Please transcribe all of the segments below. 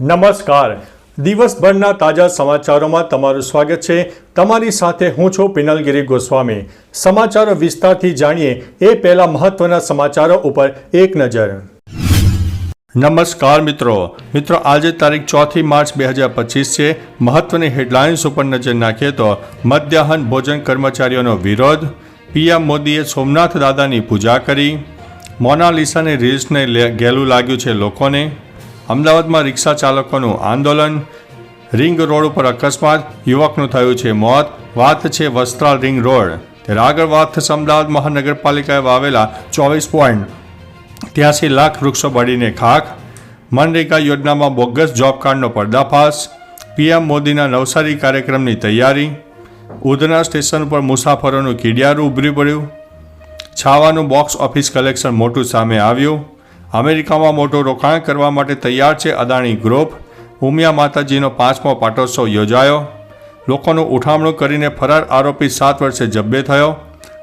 નમસ્કાર. દિવસભરના તાજા સમાચારોમાં તમારું સ્વાગત છે. તમારી સાથે હું છું પિનલગીરી ગોસ્વામી. સમાચારો વિસ્તારથી જાણીએ એ પહેલા મહત્વના સમાચારો ઉપર એક નજર. નમસ્કાર મિત્રો. મિત્રો, આજે તારીખ ચોથી માર્ચ બે હજાર પચીસ છે. મહત્વની હેડલાઇન્સ ઉપર નજર નાખીએ તો મધ્યાહન ભોજન કર્મચારીઓનો વિરોધ. પીએમ મોદીએ સોમનાથ દાદાની પૂજા કરી. મોનાલિસાની રીલ્સને ગેલું લાગ્યું છે લોકોને. અમદાવાદમાં રિક્ષા ચાલકોનું આંદોલન. રિંગ રોડ ઉપર અકસ્માત. યુવકનું થયું છે મોત. વાત છે વસ્ત્રાલ રિંગ રોડ. ત્યારે આગળ વાત થશે અમદાવાદ મહાનગરપાલિકાએ વાવેલા ચોવીસ પોઈન્ટ ત્યાસી લાખ વૃક્ષો બળીને ખાખ. મનરેગા યોજનામાં બોગસ જોબ કાર્ડનો પર્દાફાશ. પીએમ મોદીના નવસારી કાર્યક્રમની તૈયારી. ઉધના સ્ટેશન પર મુસાફરોનું કીડિયારું ઉભરી પડ્યું. છાવાનું બોક્સ ઓફિસ કલેક્શન મોટું સામે આવ્યું. અમેરિકામાં મોટું રોકાણ કરવા માટે તૈયાર છે અદાણી ગ્રુપ. ઉમિયા માતાજીનો પાંચમો પાટોત્સવ યોજાયો. લોકોનું ઉઠામણું કરીને ફરાર આરોપી સાત વર્ષે જબ્બે થયો.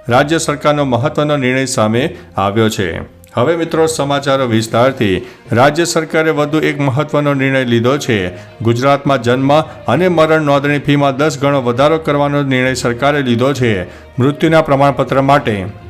રાજ્ય સરકારનો મહત્વનો નિર્ણય સામે આવ્યો છે. હવે મિત્રો સમાચારો વિસ્તારથી. રાજ્ય સરકારે વધુ એક મહત્વનો નિર્ણય લીધો છે. ગુજરાતમાં જન્મ અને મરણ નોંધણી ફીમાં દસ ગણો વધારો કરવાનો નિર્ણય સરકારે લીધો છે. મૃત્યુના પ્રમાણપત્ર માટે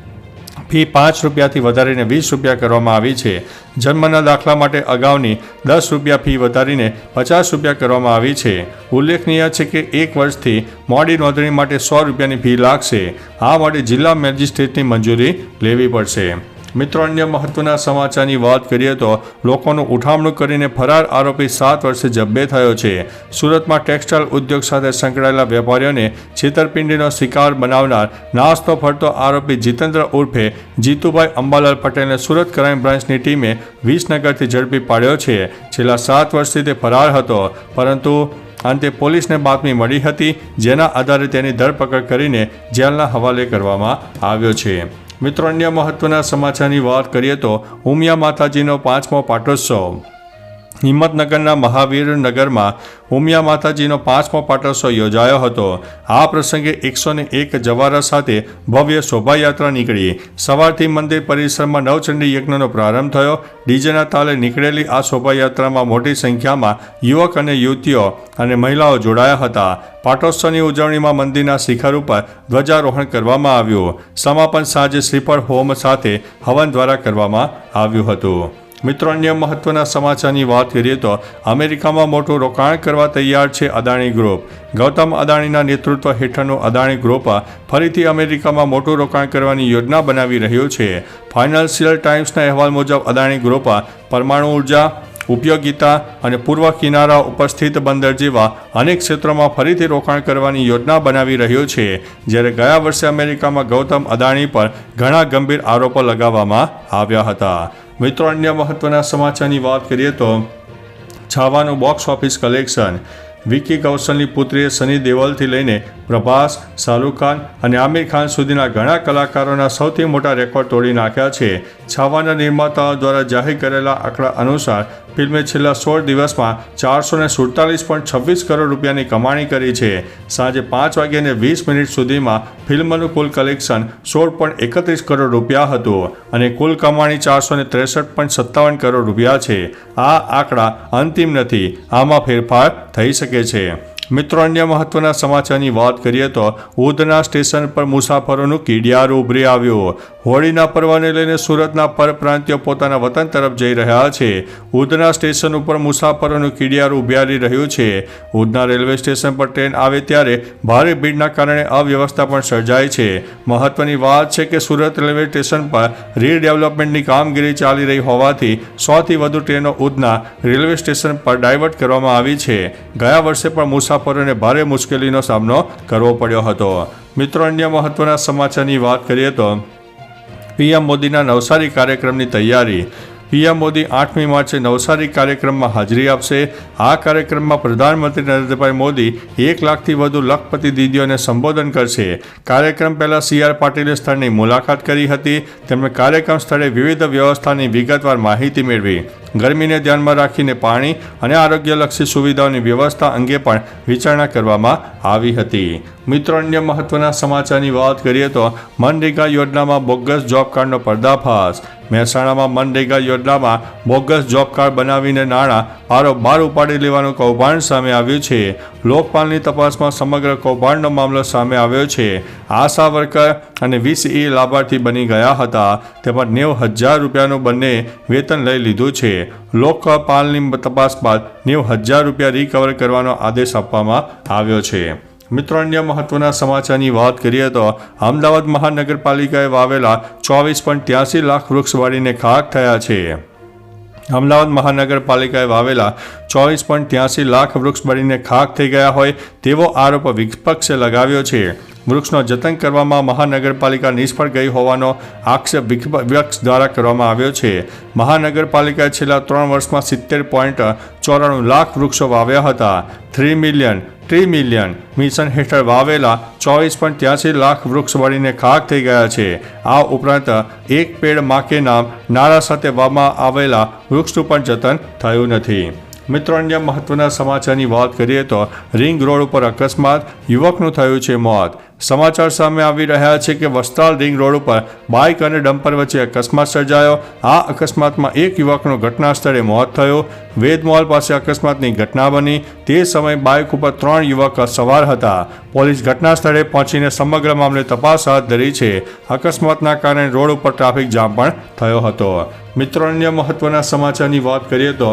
ફી પાંચ રૂપિયાથી વધારીને વીસ રૂપિયા કરવામાં આવી છે. જન્મના દાખલા માટે અગાઉની દસ રૂપિયા ફી વધારીને પચાસ રૂપિયા કરવામાં આવી છે. ઉલ્લેખનીય છે કે એક વર્ષથી મોડી નોંધણી માટે સો રૂપિયાની ફી લાગશે. આ માટે જિલ્લા મેજિસ્ટ્રેટની મંજૂરી લેવી પડશે. મિત્રો અન્ય મહત્વના સમાચારની વાત કરીએ તો લોકોનું ઉઠામણું કરીને ફરાર આરોપી સાત વર્ષે જબ્બે થયો છે. સુરતમાં ટેક્સટાઇલ ઉદ્યોગ સાથે સંકળાયેલા વેપારીઓને છેતરપિંડીનો શિકાર બનાવનાર નાસ્તો ફરતો આરોપી જીતેન્દ્ર ઉર્ફે જીતુભાઈ અંબાલાલ પટેલને સુરત ક્રાઇમ બ્રાન્ચની ટીમે વિસનગરથી ઝડપી પાડ્યો છે. છેલ્લા સાત વર્ષથી તે ફરાર હતો, પરંતુ અંતે પોલીસને બાતમી મળી હતી, જેના આધારે તેની ધરપકડ કરીને જેલના હવાલે કરવામાં આવ્યો છે. મિત્રો અન્ય મહત્વના સમાચારની વાત કરીએ તો ઉમિયા માતાજીનો પાંચમો પાટોત્સવ. હિંમતનગરના મહાવીર નગરમાં ઉમિયા માતાજીનો પાંચમો પાટોત્સવ યોજાયો હતો. આ પ્રસંગે એકસો ને એક જવારા સાથે ભવ્ય શોભાયાત્રા નીકળી. સવારથી મંદિર પરિસરમાં નવચંડી યજ્ઞનો પ્રારંભ થયો. ડીજેના તાલે નીકળેલી આ શોભાયાત્રામાં મોટી સંખ્યામાં યુવક અને યુવતીઓ અને મહિલાઓ જોડાયા હતા. પાટોત્સવની ઉજવણીમાં મંદિરના શિખર ઉપર ધ્વજારોહણ કરવામાં આવ્યું. સમાપન સાંજે શ્રીફળ હોમ સાથે હવન દ્વારા કરવામાં આવ્યું હતું. મિત્રો અન્ય મહત્વના સમાચારની વાત કરીએ તો અમેરિકામાં મોટું રોકાણ કરવા તૈયાર છે અદાણી ગ્રુપ. ગૌતમ અદાણીના નેતૃત્વ હેઠળનું અદાણી ગ્રુપ ફરીથી અમેરિકામાં મોટું રોકાણ કરવાની યોજના બનાવી રહ્યું છે. ફાઇનાન્શિયલ ટાઈમ્સના અહેવાલ મુજબ અદાણી ગ્રુપ પરમાણુ ઊર્જા, ઉપયોગિતા અને પૂર્વ કિનારા ઉપર સ્થિત બંદર જેવા અનેક ક્ષેત્રોમાં ફરીથી રોકાણ કરવાની યોજના બનાવી રહ્યો છે. જ્યારે ગયા વર્ષે અમેરિકામાં ગૌતમ અદાણી પર ઘણા ગંભીર આરોપો લગાવવામાં આવ્યા હતા. મિત્રો, અન્ય મહત્વના સમાચારની વાત કરીએ તો છાવાનું બોક્સ ઓફિસ કલેક્શન વિકી કૌશલની પુત્રીએ સની દેવલથી લઈને પ્રભાસ, શાહરૂખ ખાન અને આમિર ખાન સુધીના ઘણા કલાકારોના સૌથી મોટા રેકોર્ડ તોડી નાખ્યા છે. છાવાના નિર્માતાઓ દ્વારા જાહેર કરેલા આંકડા અનુસાર ફિલ્મે છેલ્લા સોળ દિવસમાં ચારસો ને સુડતાલીસ પોઈન્ટ છવ્વીસ કરોડ રૂપિયાની કમાણી કરી છે. સાંજે પાંચ વાગ્યાને વીસ મિનિટ સુધીમાં ફિલ્મનું કુલ કલેક્શન સોળ પોઈન્ટ એકત્રીસ કરોડ રૂપિયા હતું અને કુલ કમાણી ચારસો ને ત્રેસઠ પોઈન્ટ સત્તાવન કરોડ રૂપિયા છે. આ આંકડા અંતિમ નથી, આમાં ફેરફાર થઈ શકે છે. મિત્રો, અન્ય મહત્વના સમાચારની વાત કરીએ તો ઉધના સ્ટેશન પર મુસાફરોનું કીડિયારું ઉભરી આવ્યું. હોળીના પર્વને લઈને સુરતના પરપ્રાંતિયો પોતાના વતન તરફ જઈ રહ્યા છે. ઉધના સ્ટેશન ઉપર મુસાફરોનું કીડિયારું ઉભિયારી રહ્યું છે. ઉધના રેલવે સ્ટેશન પર ટ્રેન આવે ત્યારે ભારે ભીડના કારણે અવ્યવસ્થા પણ સર્જાય છે. મહત્વની વાત છે કે સુરત રેલવે સ્ટેશન પર રીડેવલપમેન્ટની કામગીરી ચાલી રહી હોવાથી સોથી વધુ ટ્રેનો ઉધના રેલવે સ્ટેશન પર ડાયવર્ટ કરવામાં આવી છે. ગયા વર્ષે પણ મુસાફરોને ભારે મુશ્કેલીનો સામનો કરવો પડ્યો હતો. મિત્રો, અન્ય મહત્વના સમાચારની વાત કરીએ તો પીએમ મોદીના નવસારી કાર્યક્રમની તૈયારી. પીએમ મોદી આઠમી માર્ચે નવસારી કાર્યક્રમમાં હાજરી આપશે. આ કાર્યક્રમમાં પ્રધાનમંત્રી નરેન્દ્રભાઈ મોદી એક લાખથી વધુ લખપતિ દીદીઓને સંબોધન કરશે. કાર્યક્રમ પહેલાં સી આર પાટીલે સ્થળની મુલાકાત કરી હતી. તેમણે કાર્યક્રમ સ્થળે વિવિધ વ્યવસ્થાની વિગતવાર માહિતી મેળવી. ગરમીને ધ્યાનમાં રાખીને પાણી અને આરોગ્યલક્ષી સુવિધાઓની વ્યવસ્થા અંગે પણ વિચારણા કરવામાં આવી હતી. મિત્રો, અન્ય મહત્વના સમાચારની વાત કરીએ તો મનરેગા યોજનામાં બોગસ જોબ કાર્ડનો પર્દાફાશ. મહેસાણામાં મનરેગા યોજનામાં બોગસ જોબ કાર્ડ બનાવીને નાણાં બારોબાર ઉપાડી લેવાનું કૌભાંડ સામે આવ્યું છે. લોકપાલની તપાસમાં સમગ્ર કૌભાંડનો મામલો સામે આવ્યો છે. આશા વર્કર અને વીસ ઈ લાભાર્થી બની ગયા હતા. તેમાં નેવ હજાર રૂપિયાનું બંને વેતન લઈ લીધું છે. લોકપાલની તપાસ બાદ નેવ હજાર રૂપિયા રિકવર કરવાનો આદેશ આપવામાં આવ્યો છે. મિત્રો, અન્ય મહત્વના સમાચારની વાત કરીએ તો અમદાવાદ મહાનગરપાલિકાએ વાવેલા ચોવીસ પોઈન્ટ ત્યાસી લાખ વૃક્ષ વાળીને ખાક થયા છે. અમદાવાદ મહાનગરપાલિકાએ વાવેલા ચોવીસ પોઈન્ટ ત્યાસી લાખ વૃક્ષ બળીને ખાક થઈ ગયા હોય તેવો આરોપ વિપક્ષે લગાવ્યો છે. વૃક્ષનો જતન કરવામાં મહાનગરપાલિકા નિષ્ફળ ગઈ હોવાનો આક્ષેપ વિપક્ષ દ્વારા કરવામાં આવ્યો છે. મહાનગરપાલિકાએ છેલ્લા ત્રણ વર્ષમાં સિત્તેર પોઈન્ટ ચોરાણું લાખ વૃક્ષો વાવ્યા હતા. Three million three million mission હેઠળ વાવેલા ચોવીસ પોઈન્ટ ત્યાસી લાખ વૃક્ષ વળીને ખાક થઈ ગયા છે. આ ઉપરાંત એક પેડ માકે નામ નારા સાથે વાવવામાં આવેલા વૃક્ષનું પણ જતન થયું નથી. મિત્રો અન્ય મહત્વના સમાચારની વાત કરીએ તો રિંગ રોડ ઉપર અકસ્માત, યુવકનું થયું છે મોત. સમાચાર સામે આવી રહ્યા છે કે વસ્ત્રાલ રિંગ રોડ ઉપર બાઇક અને ડમ્પર વચ્ચે અકસ્માત સર્જાયો. આ અકસ્માતમાં એક યુવકનું ઘટના સ્થળે મોત થયું. વેદમોલ પાસે અકસ્માતની ઘટના બની. તે સમયે બાઇક ઉપર ત્રણ યુવક સવાર હતા. પોલીસ ઘટના સ્થળે પહોંચીને સમગ્ર મામલે તપાસ હાથ ધરી છે. અકસ્માતના કારણે રોડ ઉપર ટ્રાફિક જામ પણ થયો હતો. મિત્રો અન્ય મહત્વના સમાચારની વાત કરીએ તો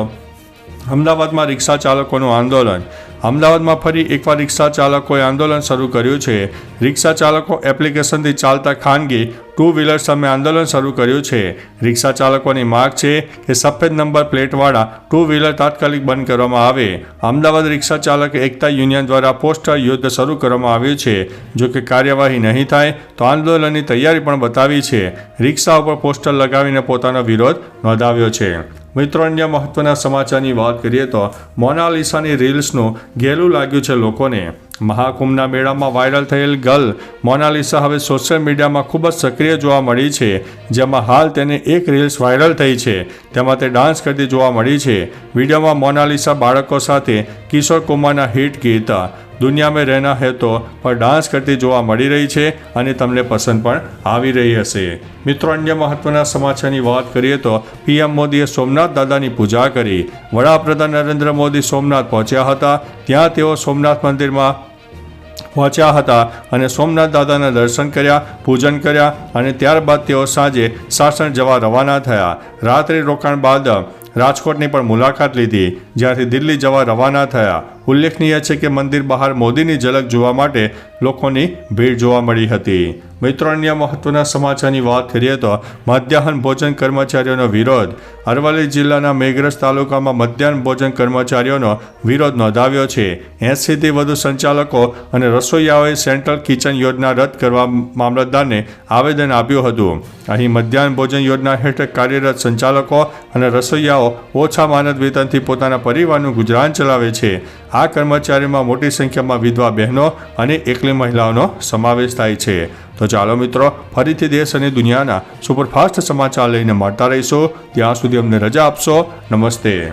અમદાવાદમાં રિક્ષા ચાલકોનું આંદોલન. અમદાવાદમાં ફરી એકવાર રિક્ષા ચાલકોએ આંદોલન શરૂ કર્યું છે. રિક્ષા ચાલકો એપ્લિકેશનથી ચાલતા ખાનગી ટુ વ્હીલર સામે આંદોલન શરૂ કર્યું છે. રિક્ષા ચાલકોની માગ છે કે સફેદ નંબર પ્લેટવાળા ટુ વ્હીલર તાત્કાલિક બંધ કરવામાં આવે. અમદાવાદ રિક્ષા ચાલક એકતા યુનિયન દ્વારા પોસ્ટર યુદ્ધ શરૂ કરવામાં આવ્યું છે. જો કે કાર્યવાહી નહીં થાય તો આંદોલનની તૈયારી પણ બતાવી છે. રિક્ષા ઉપર પોસ્ટર લગાવીને પોતાનો વિરોધ નોંધાવ્યો છે. મિત્રો, અન્ય મહત્વના સમાચારની વાત કરીએ તો મોનાલિસાની રીલ્સનું ગેલું લાગ્યું છે લોકોને. મહાકુંભના મેળામાં વાયરલ થયેલ ગર્લ મોનાલિસા હવે સોશિયલ મીડિયામાં ખૂબ જ સક્રિય જોવા મળી છે, જેમાં હાલ તેને એક રીલ્સ વાયરલ થઈ છે. તેમાં તે ડાન્સ કરતી જોવા મળી છે. વિડીયોમાં મોનાલિસા બાળકો સાથે કિશોર કુમારના હિટ ગીત દુનિયા મેં રહેના હે તો પર ડાન્સ કરતી જોવા મળી રહી છે અને તમને પસંદ પણ આવી રહી હશે. મિત્રો, અન્ય મહત્વના સમાચારની વાત કરીએ તો પીએમ મોદીએ સોમનાથ દાદાની પૂજા કરી. વડાપ્રધાન નરેન્દ્ર મોદી સોમનાથ પહોંચ્યા હતા. ત્યાં તેઓ સોમનાથ મંદિરમાં પહોંચ્યા હતા અને સોમનાથ દાદાના દર્શન કર્યા, પૂજન કર્યા અને ત્યારબાદ તેઓ સાંજે સાસણ જવા રવાના થયા. રાત્રે રોકાણ બાદ રાજકોટની પણ મુલાકાત લીધી, જ્યાંથી દિલ્હી જવા રવાના થયા. ઉલ્લેખનીય છે કે મંદિર બહાર મોદીની ઝલક જોવા માટે લોકોની ભીડ જોવા મળી હતી. મિત્રો, અન્ય મહત્વના સમાચારની વાત કરીએ તો મધ્યાહન ભોજન કર્મચારીઓનો વિરોધ. અરવલ્લી જિલ્લાના મેઘરજ તાલુકામાં મધ્યાહન ભોજન કર્મચારીઓનો વિરોધ નોંધાવ્યો છે. એંસીથી વધુ સંચાલકો અને રસોઈયાઓએ સેન્ટ્રલ કિચન યોજના રદ કરવા મામલતદારને આવેદન આપ્યું હતું. અહીં મધ્યાહન ભોજન યોજના હેઠળ કાર્યરત સંચાલકો અને રસોઈયાઓ ઓછા માનદ વેતનથી પોતાના પરિવારનું ગુજરાન ચલાવે છે. આ કર્મચારીઓમાં મોટી સંખ્યામાં વિધવા બહેનો અને એકલી મહિલાઓનો સમાવેશ થાય છે. તો ચાલો મિત્રો, ફરીથી દેશ અને દુનિયાના સુપરફાસ્ટ સમાચાર લઈને મળતા રહીશું. ત્યાં સુધી અમને રજા આપશો. નમસ્તે.